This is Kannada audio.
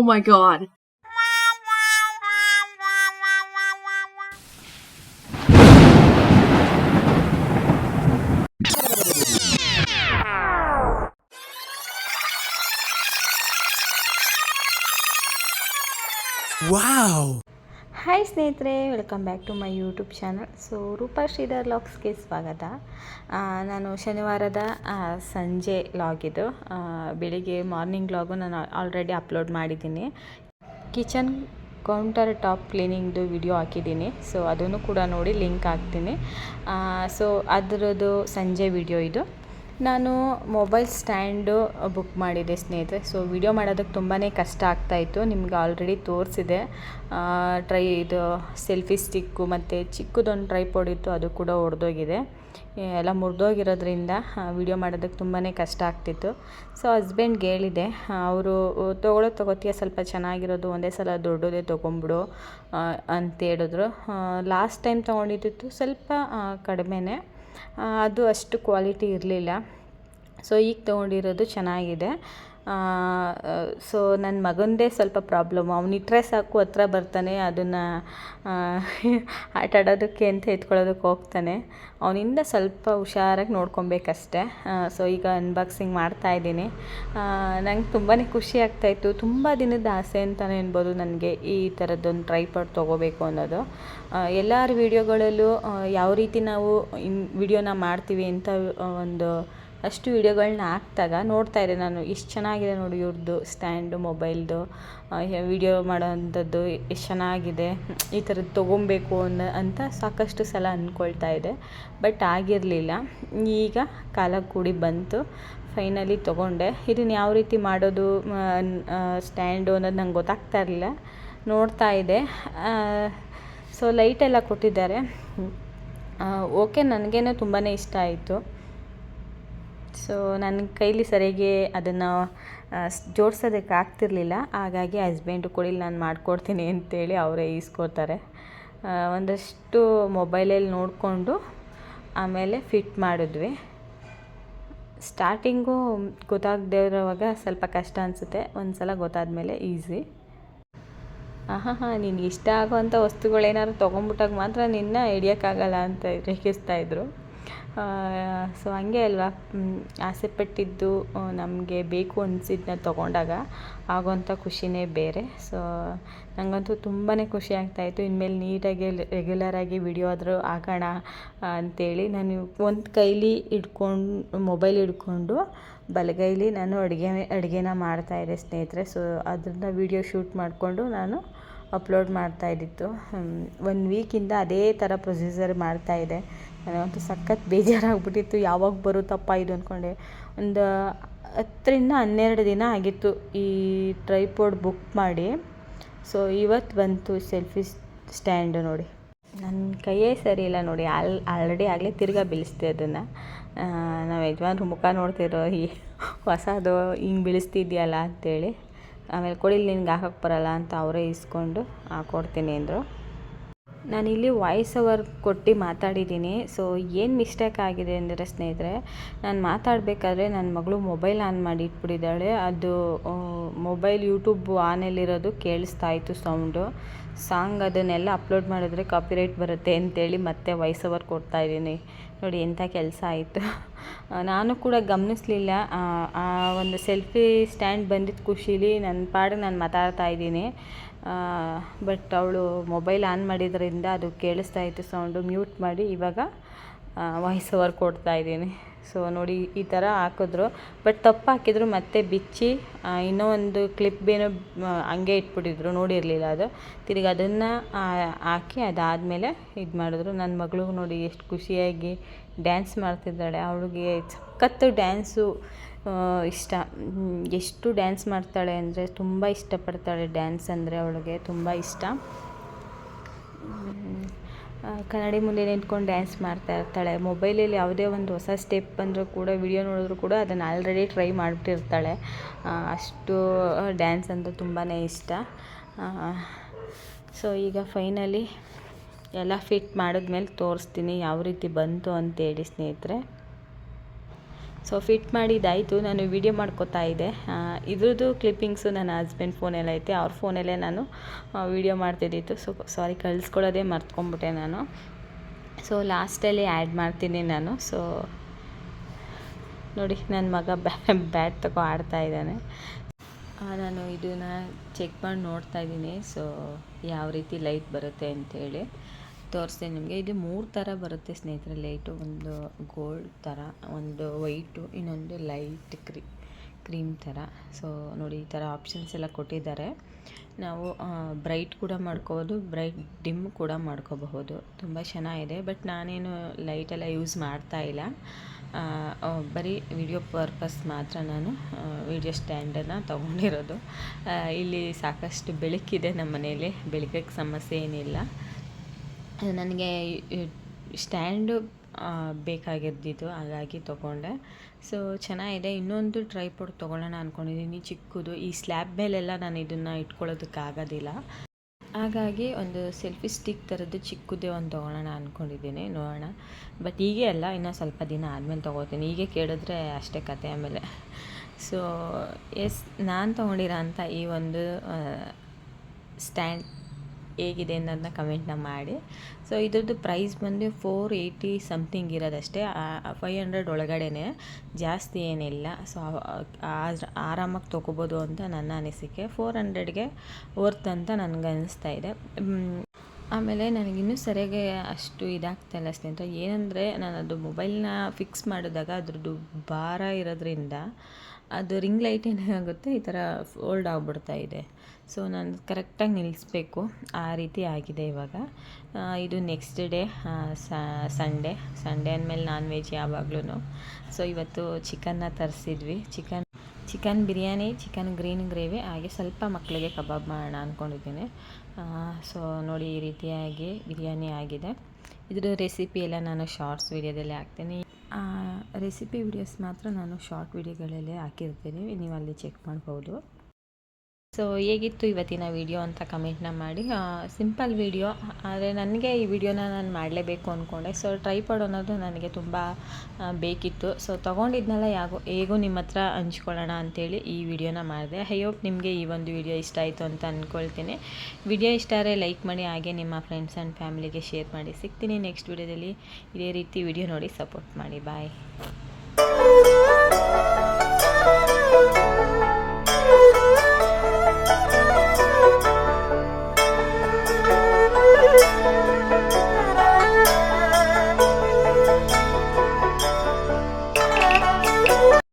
Oh my god. Wow! Hi ಸ್ನೇಹಿತರೆ welcome back to my YouTube channel so Roopa Shridhar ಲಾಗ್ಸ್ಗೆ ಸ್ವಾಗತ. ನಾನು ಶನಿವಾರದ ಸಂಜೆ ಲಾಗ್ ಇದು. ಆ, ಬೆಳಿಗ್ಗೆ ಮಾರ್ನಿಂಗ್ ಲಾಗು ನಾನು ಆಲ್ರೆಡಿ ಅಪ್ಲೋಡ್ ಮಾಡಿದ್ದೀನಿ. ಕಿಚನ್ ಕೌಂಟರ್ ಟಾಪ್ ಕ್ಲೀನಿಂಗ್ದು ವಿಡಿಯೋ ಹಾಕಿದ್ದೀನಿ. ಸೊ ಅದನ್ನು ಕೂಡ ನೋಡಿ ಲಿಂಕ್ ಹಾಕ್ತೀನಿ. ಸೊ ಅದರದ್ದು ಸಂಜೆ ವಿಡಿಯೋ ಇದು. ನಾನು ಮೊಬೈಲ್ ಸ್ಟ್ಯಾಂಡು ಬುಕ್ ಮಾಡಿದೆ ಸ್ನೇಹಿತರೆ. ಸೊ, ವಿಡಿಯೋ ಮಾಡೋದಕ್ಕೆ ತುಂಬಾ ಕಷ್ಟ ಆಗ್ತಾಯಿತ್ತು ನಿಮ್ಗೆ ಆಲ್ರೆಡಿ ತೋರಿಸಿದೆ. ಟ್ರೈ ಇದು ಸೆಲ್ಫಿ ಸ್ಟಿಕ್ಕು ಮತ್ತು ಚಿಕ್ಕದೊಂದು ಟ್ರೈ ಇತ್ತು, ಅದು ಕೂಡ ಒಡೆದೋಗಿದೆ. ಎಲ್ಲ ಮುರಿದೋಗಿರೋದ್ರಿಂದ ವಿಡಿಯೋ ಮಾಡೋದಕ್ಕೆ ತುಂಬಾ ಕಷ್ಟ ಆಗ್ತಿತ್ತು. ಸೊ ಹಸ್ಬೆಂಡ್ಗೆ ಹೇಳಿದೆ ಅವರು ತೊಗೊಳೋ ತೊಗೋತೀಯ, ಸ್ವಲ್ಪ ಚೆನ್ನಾಗಿರೋದು, ಒಂದೇ ಸಲ ದೊಡ್ಡದೇ ತೊಗೊಂಬಿಡು ಅಂತ ಹೇಳಿದ್ರು. ಲಾಸ್ಟ್ ಟೈಮ್ ತೊಗೊಂಡಿದ್ದು ಸ್ವಲ್ಪ ಕಡಿಮೆನೇ. ಅದು ಅಷ್ಟು ಕ್ವಾಲಿಟಿ ಇರಲಿಲ್ಲ. ಸೊ ಈಗ ತೊಗೊಂಡಿರೋದು ಚೆನ್ನಾಗಿದೆ. ಸೊ ನನ್ನ ಮಗಂದೇ ಸ್ವಲ್ಪ ಪ್ರಾಬ್ಲಮ್ ಇಟ್ಟರೆ ಸಾಕು, ಹತ್ರ ಬರ್ತಾನೆ, ಅದನ್ನು ಆಟ ಆಡೋದಕ್ಕೆ ಅಂತ ಎತ್ಕೊಳ್ಳೋದಕ್ಕೆ ಹೋಗ್ತಾನೆ. ಅವನಿಂದ ಸ್ವಲ್ಪ ಹುಷಾರಾಗಿ ನೋಡ್ಕೊಬೇಕಷ್ಟೆ. ಸೊ ಈಗ ಅನ್ಬಾಕ್ಸಿಂಗ್ ಮಾಡ್ತಾ ಇದ್ದೀನಿ. ನಂಗೆ ತುಂಬಾ ಖುಷಿ ಆಗ್ತಾಯಿತ್ತು ತುಂಬ ದಿನದ ಆಸೆ ಅಂತಲೇ ಅನ್ಬೋದು ನನಗೆ ಈ ಥರದ್ದೊಂದು ಟ್ರೈಪಾಡ್ ತೊಗೋಬೇಕು ಅನ್ನೋದು. ಎಲ್ಲರ ವೀಡಿಯೋಗಳಲ್ಲೂ ಯಾವ ರೀತಿ ನಾವು ಇನ್ ವಿಡಿಯೋನ ಮಾಡ್ತೀವಿ ಅಂತ ಒಂದು ಅಷ್ಟು ವೀಡಿಯೋಗಳನ್ನ ಹಾಕ್ದಾಗ ನೋಡ್ತಾ ಇದ್ದೆ ನಾನು. ಎಷ್ಟು ಚೆನ್ನಾಗಿದೆ ನೋಡಿ ಇವ್ರದ್ದು ಸ್ಟ್ಯಾಂಡು, ಮೊಬೈಲ್ದು. ವಿಡಿಯೋ ಮಾಡೋವಂಥದ್ದು ಎಷ್ಟು ಚೆನ್ನಾಗಿದೆ. ಈ ಥರದ್ದು ತೊಗೊಬೇಕು ಅನ್ನೋ ಅಂತ ಸಾಕಷ್ಟು ಸಲ ಅಂದ್ಕೊಳ್ತಾ ಇದ್ದೆ. ಬಟ್ ಆಗಿರಲಿಲ್ಲ. ಈಗ ಕಾಲ ಕೂಡಿ ಬಂತು. ಫೈನಲಿ ತೊಗೊಂಡೆ. ಇದನ್ನು ಯಾವ ರೀತಿ ಮಾಡೋದು ಸ್ಟ್ಯಾಂಡು ಅನ್ನೋದು ನಂಗೆ ಗೊತ್ತಾಗ್ತಾ ಇರಲಿಲ್ಲ. ನೋಡ್ತಾ ಇದ್ದೆ. ಸೊ ಲೈಟೆಲ್ಲ ಕೊಟ್ಟಿದ್ದಾರೆ. ಓಕೆ, ನನಗೇನೋ ತುಂಬಾ ಇಷ್ಟ ಆಯಿತು. ಸೊ ನನ್ನ ಕೈಲಿ ಸರಿಯಾಗಿ ಅದನ್ನು ಜೋಡ್ಸೋದಕ್ಕೆ ಆಗ್ತಿರ್ಲಿಲ್ಲ. ಹಾಗಾಗಿ ಹಸ್ಬೆಂಡು ಕೊಡಿ ನಾನು ಮಾಡಿಕೊಡ್ತೀನಿ ಅಂತೇಳಿ ಅವರೇ ಈಸ್ಕೊತಾರೆ ಒಂದಷ್ಟು ಮೊಬೈಲಲ್ಲಿ ನೋಡಿಕೊಂಡು ಆಮೇಲೆ ಫಿಟ್ ಮಾಡಿದ್ವಿ. ಸ್ಟಾರ್ಟಿಂಗು ಗೊತ್ತಾಗದೇ ಇರೋವಾಗ ಸ್ವಲ್ಪ ಕಷ್ಟ ಅನಿಸುತ್ತೆ. ಒಂದು ಸಲ ಗೊತ್ತಾದಮೇಲೆ ಈಸಿ ಹಾಂ ಹಾಂ ನಿನಗೆ ಇಷ್ಟ ಆಗೋವಂಥ ವಸ್ತುಗಳೇನಾದ್ರು ತೊಗೊಂಬಿಟ್ಟಾಗ ಮಾತ್ರ ನಿನ್ನ ಹಿಡಿಯೋಕ್ಕಾಗಲ್ಲ ಅಂತ ರೇಖಿಸ್ತಾಯಿದ್ರು ಸೊ ಹಂಗೆ ಅಲ್ವಾ? ಆಸೆಪಟ್ಟಿದ್ದು ಆಸೆ ಪಟ್ಟಿದ್ದು ನಮಗೆ ಬೇಕು ಅನಿಸಿದ್ದನ್ನ ತೊಗೊಂಡಾಗ ಆಗೋಂಥ ಖುಷಿನೇ ಬೇರೆ. ಸೊ ನನಗಂತೂ ತುಂಬಾ ಖುಷಿ ಆಗ್ತಾಯಿತ್ತು ಇನ್ಮೇಲೆ ನೀಟಾಗಿ ರೆಗ್ಯುಲರಾಗಿ ವಿಡಿಯೋ ಆದರೂ ಹಾಕೋಣ ಅಂಥೇಳಿ ನಾನು ಒಂದು ಕೈಲಿ ಹಿಡ್ಕೊಂಡು ಮೊಬೈಲ್ ಹಿಡ್ಕೊಂಡು ಬಲಗೈಲಿ ನಾನು ಅಡುಗೆ, ಅಡುಗೆನ ಮಾಡ್ತಾಯಿದ್ದೆ ಸ್ನೇಹಿತರೆ. ಸೊ ಅದನ್ನ ವಿಡಿಯೋ ಶೂಟ್ ಮಾಡಿಕೊಂಡು ನಾನು ಅಪ್ಲೋಡ್ ಮಾಡ್ತಾ ಇದ್ದಿತ್ತು. ಒಂದು ವೀಕಿಂದ ಅದೇ ಥರ ಪ್ರೊಸೀಜರ್ ಮಾಡ್ತಾಯಿದ್ದೆ ನನಗಂತೂ ಸಖತ್ ಬೇಜಾರಾಗ್ಬಿಟ್ಟಿತ್ತು. ಯಾವಾಗ ಬರುತ್ತಪ್ಪ ಇದು ಅಂದ್ಕೊಂಡೆ ಒಂದು ಹತ್ತರಿಂದ ಹನ್ನೆರಡು ದಿನ ಆಗಿತ್ತು ಈ ಟ್ರೈಪೋಡ್ ಬುಕ್ ಮಾಡಿ. ಸೊ ಇವತ್ತು ಬಂತು ಸೆಲ್ಫಿ ಸ್ಟ್ಯಾಂಡ್ ನೋಡಿ. ನನ್ನ ಕೈಯೇ ಸರಿ ಇಲ್ಲ ನೋಡಿ. ಆಲ್ ಆಲ್ರೆಡಿ ಆಗಲೇ ತಿರ್ಗಾ ಬೀಳಿಸ್ತೆ ಅದನ್ನು. ನಾವು ಯಜಮಾನ್ರು ಮುಖ ನೋಡ್ತಿರೋ ಈ ಹೊಸದು ಹಿಂಗೆ ಬೀಳಿಸ್ತಿದ್ಯಲ್ಲ ಅಂತೇಳಿ. ಆಮೇಲೆ ಕೊಡಿ ನಿನಗೆ ಹಾಕೋಕ್ಕೆ ಬರಲ್ಲ ಅಂತ ಅವರೇ ಇಸ್ಕೊಂಡು ಹಾಕ್ಕೊಡ್ತೀನಿ ಅಂದರು. ನಾನಿಲ್ಲಿ ವಾಯ್ಸ್ ಓವರ್ ಕೊಟ್ಟು ಮಾತಾಡಿದ್ದೀನಿ. ಸೊ ಏನು ಮಿಸ್ಟೇಕ್ ಆಗಿದೆ ಅಂದರೆ ಸ್ನೇಹಿತರೆ, ನಾನು ಮಾತಾಡಬೇಕಾದ್ರೆ ನನ್ನ ಮಗಳು ಮೊಬೈಲ್ ಆನ್ ಮಾಡಿ ಇಟ್ಬಿಟ್ಟಿದ್ದಾಳೆ. ಅದು ಮೊಬೈಲ್ ಯೂಟ್ಯೂಬ್ ಆನಲ್ಲಿರೋದು ಕೇಳಿಸ್ತಾ ಇತ್ತು ಸೌಂಡು ಸಾಂಗ್ ಅದನ್ನೆಲ್ಲ ಅಪ್ಲೋಡ್ ಮಾಡಿದ್ರೆ ಕಾಪಿರೈಟ್ ಬರುತ್ತೆ ಅಂತೇಳಿ ಮತ್ತೆ ವಾಯ್ಸ್ ಓವರ್ ಕೊಡ್ತಾ ಇದ್ದೀನಿ. ನೋಡಿ ಎಂಥ ಕೆಲಸ ಆಯಿತು. ನಾನು ಕೂಡ ಗಮನಿಸಲಿಲ್ಲ. ಆ ಒಂದು ಸೆಲ್ಫಿ ಸ್ಟ್ಯಾಂಡ್ ಬಂದಿದ್ದ ಖುಷೀಲಿ ನನ್ನ ಪಾಡು ನಾನು ಮಾತಾಡ್ತಾ ಇದ್ದೀನಿ. ಬಟ್ ಅವಳು ಮೊಬೈಲ್ ಆನ್ ಮಾಡಿದ್ರಿಂದ ಅದು ಕೇಳಿಸ್ತಾ ಇತ್ತು ಸೌಂಡು. ಮ್ಯೂಟ್ ಮಾಡಿ ಇವಾಗ ವಾಯ್ಸ್ ಓವರ್ ಕೊಡ್ತಾ ಇದ್ದೀನಿ. ಸೊ ನೋಡಿ ಈ ಥರ ಹಾಕಿದ್ರು. ಬಟ್ ತಪ್ಪು ಹಾಕಿದ್ರು, ಮತ್ತೆ ಬಿಚ್ಚಿ ಇನ್ನೂ ಒಂದು ಕ್ಲಿಪ್ ಏನೋ ಹಂಗೆ ಇಟ್ಬಿಟ್ಟಿದ್ರು. ನೋಡಿರಲಿಲ್ಲ ಅದು. ತಿರ್ಗಿ ಅದನ್ನು ಹಾಕಿ ಅದಾದಮೇಲೆ ಇದು ಮಾಡಿದ್ರು. ನನ್ನ ಮಗಳು ನೋಡಿ ಎಷ್ಟು ಖುಷಿಯಾಗಿ ಡ್ಯಾನ್ಸ್ ಮಾಡ್ತಿದ್ದಾಳೆ. ಅವಳಿಗೆ ಸಖತ್ತು ಡ್ಯಾನ್ಸು ಇಷ್ಟ. ಎಷ್ಟು ಡ್ಯಾನ್ಸ್ ಮಾಡ್ತಾಳೆ ಅಂದರೆ ತುಂಬ ಇಷ್ಟಪಡ್ತಾಳೆ ಡ್ಯಾನ್ಸ್ ಅಂದರೆ ಅವಳಿಗೆ ತುಂಬ ಇಷ್ಟ. ಕನ್ನಡಿ ಮುಂದೆ ನಿಂತ್ಕೊಂಡು ಡ್ಯಾನ್ಸ್ ಮಾಡ್ತಾ ಇರ್ತಾಳೆ. ಮೊಬೈಲಲ್ಲಿ ಯಾವುದೇ ಒಂದು ಹೊಸ ಸ್ಟೆಪ್ ಬಂದರೂ ಕೂಡ ವಿಡಿಯೋ ನೋಡಿದ್ರು ಕೂಡ ಅದನ್ನು ಆಲ್ರೆಡಿ ಟ್ರೈ ಮಾಡಿಬಿಟ್ಟಿರ್ತಾಳೆ. ಅಷ್ಟು ಡ್ಯಾನ್ಸ್ ಅಂದರೆ ತುಂಬಾ ಇಷ್ಟ. ಸೊ ಈಗ ಫೈನಲಿ ಎಲ್ಲ ಫಿಟ್ ಮಾಡಿದ್ಮೇಲೆ ತೋರಿಸ್ತೀನಿ ಯಾವ ರೀತಿ ಬಂತು ಅಂತೇಳಿ ಸ್ನೇಹಿತರೆ. ಸೊ ಫಿಟ್ ಮಾಡಿದ್ದಾಯಿತು. ನಾನು ವಿಡಿಯೋ ಮಾಡ್ಕೋತಾ ಇದ್ದೆ. ಇದ್ರದ್ದು ಕ್ಲಿಪ್ಪಿಂಗ್ಸು ನನ್ನ ಹಸ್ಬೆಂಡ್ ಫೋನಲ್ಲೇ ಐತೆ. ಅವ್ರ ಫೋನಲ್ಲೇ ನಾನು ವಿಡಿಯೋ ಮಾಡ್ತಿದ್ದಿತ್ತು. ಸೊ ಸಾರಿ ಕಳಿಸ್ಕೊಳ್ಳೋದೇ ಮರ್ತ್ಕೊಂಡ್ಬಿಟ್ಟೆ ನಾನು. ಸೊ ಲಾಸ್ಟಲ್ಲಿ ಆ್ಯಡ್ ಮಾಡ್ತೀನಿ ನಾನು. ಸೊ ನೋಡಿ ನನ್ನ ಮಗ ಬ್ಯಾ ಬ್ಯಾಟ್ ತಗೋ ಆಡ್ತಾ ಇದ್ದಾನೆ. ನಾನು ಇದನ್ನು ಚೆಕ್ ಮಾಡಿ ನೋಡ್ತಾ ಇದ್ದೀನಿ. ಸೊ ಯಾವ ರೀತಿ ಲೈಟ್ ಬರುತ್ತೆ ಅಂತೇಳಿ. ತೋರಿಸ್ತೀನಿ ನಿಮಗೆ. ಇದು ಮೂರು ಥರ ಬರುತ್ತೆ ಸ್ನೇಹಿತರೆ. ಲೈಟು ಒಂದು ಗೋಲ್ಡ್ ಥರ, ಒಂದು ವೈಟು, ಇನ್ನೊಂದು ಲೈಟ್ ಕ್ರೀ, ಕ್ರೀಮ್ ಥರ. ಸೊ, ನೋಡಿ, ಈ ಥರ ಆಪ್ಷನ್ಸ್ ಎಲ್ಲ ಕೊಟ್ಟಿದ್ದಾರೆ. ನಾವು ಬ್ರೈಟ್ ಕೂಡ ಮಾಡ್ಕೋಬೋದು, ಬ್ರೈಟ್ ಡಿಮ್ ಕೂಡ ಮಾಡ್ಕೋಬಹುದು. ತುಂಬ ಚೆನ್ನಾಗಿದೆ. ಬಟ್ ನಾನೇನು ಲೈಟೆಲ್ಲ ಯೂಸ್ ಮಾಡ್ತಾ ಇಲ್ಲ. ಬರೀ ವಿಡಿಯೋ ಪರ್ಪಸ್ ಮಾತ್ರ ನಾನು ವಿಡಿಯೋ ಸ್ಟ್ಯಾಂಡನ್ನು ತೊಗೊಂಡಿರೋದು. ಇಲ್ಲಿ ಸಾಕಷ್ಟು ಬೆಳಕಿದೆ ನಮ್ಮ ಮನೆಯಲ್ಲಿ. ಬೆಳಕಿಗೆ ಸಮಸ್ಯೆ ಏನಿಲ್ಲ. ನನಗೆ ಸ್ಟ್ಯಾಂಡು ಬೇಕಾಗಿದ್ದಿದ್ದು, ಹಾಗಾಗಿ ತೊಗೊಂಡೆ. ಸೊ ಚೆನ್ನಾಗಿದೆ. ಇನ್ನೊಂದು ಟ್ರೈಪಾಡ್ ತೊಗೊಳ್ಳೋಣ ಅಂದ್ಕೊಂಡಿದ್ದೀನಿ ಚಿಕ್ಕದು. ಈ ಸ್ಲ್ಯಾಬ್ ಮೇಲೆಲ್ಲ ನಾನು ಇದನ್ನು ಇಟ್ಕೊಳ್ಳೋದಕ್ಕಾಗೋದಿಲ್ಲ. ಹಾಗಾಗಿ ಒಂದು ಸೆಲ್ಫಿ ಸ್ಟಿಕ್ ಥರದ್ದು ಚಿಕ್ಕದೇ ಒಂದು ತೊಗೊಳ್ಳೋಣ ಅಂದ್ಕೊಂಡಿದ್ದೀನಿ ನೋಡೋಣ. ಬಟ್ ಹೀಗೆ ಅಲ್ಲ. ಇನ್ನೂ ಸ್ವಲ್ಪ ದಿನ ಆದಮೇಲೆ ತೊಗೋತೀನಿ. ಹೀಗೆ ಕೇಳಿದ್ರೆ ಅಷ್ಟೇ ಕತೆ ಆಮೇಲೆ. ಸೊ ಎಸ್, ನಾನು ತೊಗೊಂಡಿರೋ ಅಂಥ ಈ ಒಂದು ಸ್ಟ್ಯಾಂಡ್ ಹೇಗಿದೆ ಅನ್ನೋದನ್ನ ಕಮೆಂಟ್ನ ಮಾಡಿ. ಸೊ ಇದ್ರದ್ದು ಪ್ರೈಸ್ ಬಂದು ಫೋರ್ ಏಯ್ಟಿ ಸಮಥಿಂಗ್ ಇರೋದಷ್ಟೇ. ಫೈವ್ ಹಂಡ್ರೆಡ್ ಒಳಗಡೆನೆ ಜಾಸ್ತಿ ಏನಿಲ್ಲ. ಸೊ ಆರಾಮಾಗಿ ತೊಗೋಬೋದು ಅಂತ ನನ್ನ ಅನಿಸಿಕೆ. ಫೋರ್ ಹಂಡ್ರೆಡ್ಗೆ ವರ್ತ್ ಅಂತ ನನಗೆ ಅನಿಸ್ತಾ ಇದೆ. ಆಮೇಲೆ ನನಗಿನ್ನೂ ಸರಿಯಾಗಿ ಅಷ್ಟು ಇದಾಗ್ತಾಯಿಲ್ಲ ಸ್ನೇಹಿತರೆ. ಏನಂದರೆ ನಾನು ಅದು ಮೊಬೈಲ್ನ ಫಿಕ್ಸ್ ಮಾಡಿದಾಗ ಅದ್ರದ್ದು ಭಾರ ಇರೋದ್ರಿಂದ ಅದು ರಿಂಗ್ ಲೈಟ್ ಏನಾಗುತ್ತೆ ಈ ಥರ ಫೋಲ್ಡ್ ಆಗಿಬಿಡ್ತಾ ಇದೆ. ಸೊ ನಾನು ಕರೆಕ್ಟಾಗಿ ನಿಲ್ಲಿಸ್ಬೇಕು ಆ ರೀತಿ ಆಗಿದೆ ಇವಾಗ. ಇದು ನೆಕ್ಸ್ಟ್ ಡೇ ಸಂಡೇ ಸಂಡೇ ಅಂದಮೇಲೆ ನಾನ್ ವೆಜ್ ಯಾವಾಗ್ಲೂ ಸೊ ಇವತ್ತು ಚಿಕನ್ನ ತರಿಸಿದ್ವಿ. Chicken chicken biryani chicken green gravy ಹಾಗೆ ಸ್ವಲ್ಪ ಮಕ್ಕಳಿಗೆ ಕಬಾಬ್ ಮಾಡೋಣ ಅಂದ್ಕೊಂಡಿದ್ದೀನಿ ಸೊ ನೋಡಿ ಈ ರೀತಿಯಾಗಿ ಬಿರಿಯಾನಿ ಆಗಿದೆ. ಇದರ ರೆಸಿಪಿ ಎಲ್ಲ ನಾನು ಶಾರ್ಟ್ಸ್ ವೀಡಿಯೋದಲ್ಲಿ ಹಾಕ್ತೀನಿ. ರೆಸಿಪಿ ವಿಡಿಯೋಸ್ ಮಾತ್ರ ನಾನು ಶಾರ್ಟ್ ವೀಡಿಯೋಗಳಲ್ಲೇ ಹಾಕಿರ್ತೀನಿ. ನೀವು ಅಲ್ಲಿ ಚೆಕ್ ಮಾಡ್ಬೋದು. ಸೊ ಹೇಗಿತ್ತು ಇವತ್ತಿನ ವಿಡಿಯೋ ಅಂತ ಕಮೆಂಟ್ನ ಮಾಡಿ. ಸಿಂಪಲ್ ವಿಡಿಯೋ ಆದರೆ ನನಗೆ ಈ ವಿಡಿಯೋನ ನಾನು ಮಾಡಲೇಬೇಕು ಅಂದ್ಕೊಂಡೆ ಸೊ ಟ್ರೈಪಾಡ್ ಅನ್ನೋದು ನನಗೆ ತುಂಬ ಬೇಕಿತ್ತು. ಸೊ ತೊಗೊಂಡಿದ್ನಲ್ಲ ಯಾಗೋ ಹೇಗೂ ನಿಮ್ಮ ಹತ್ರ ಹಂಚ್ಕೊಳ್ಳೋಣ ಅಂತೇಳಿ ಈ ವಿಡಿಯೋನ ಮಾಡಿದೆ. ಐ ಹೋಪ್ ನಿಮಗೆ ಈ ಒಂದು ವಿಡಿಯೋ ಇಷ್ಟ ಆಯಿತು ಅಂತ ಅಂದ್ಕೊಳ್ತೀನಿ ವಿಡಿಯೋ ಇಷ್ಟ ಆದರೆ ಲೈಕ್ ಮಾಡಿ, ಹಾಗೆ ನಿಮ್ಮ ಫ್ರೆಂಡ್ಸ್ ಆ್ಯಂಡ್ ಫ್ಯಾಮಿಲಿಗೆ ಶೇರ್ ಮಾಡಿ. ಸಿಗ್ತೀನಿ ನೆಕ್ಸ್ಟ್ ವಿಡಿಯೋದಲ್ಲಿ ಇದೇ ರೀತಿ ವಿಡಿಯೋ ನೋಡಿ ಸಪೋರ್ಟ್ ಮಾಡಿ. ಬಾಯ್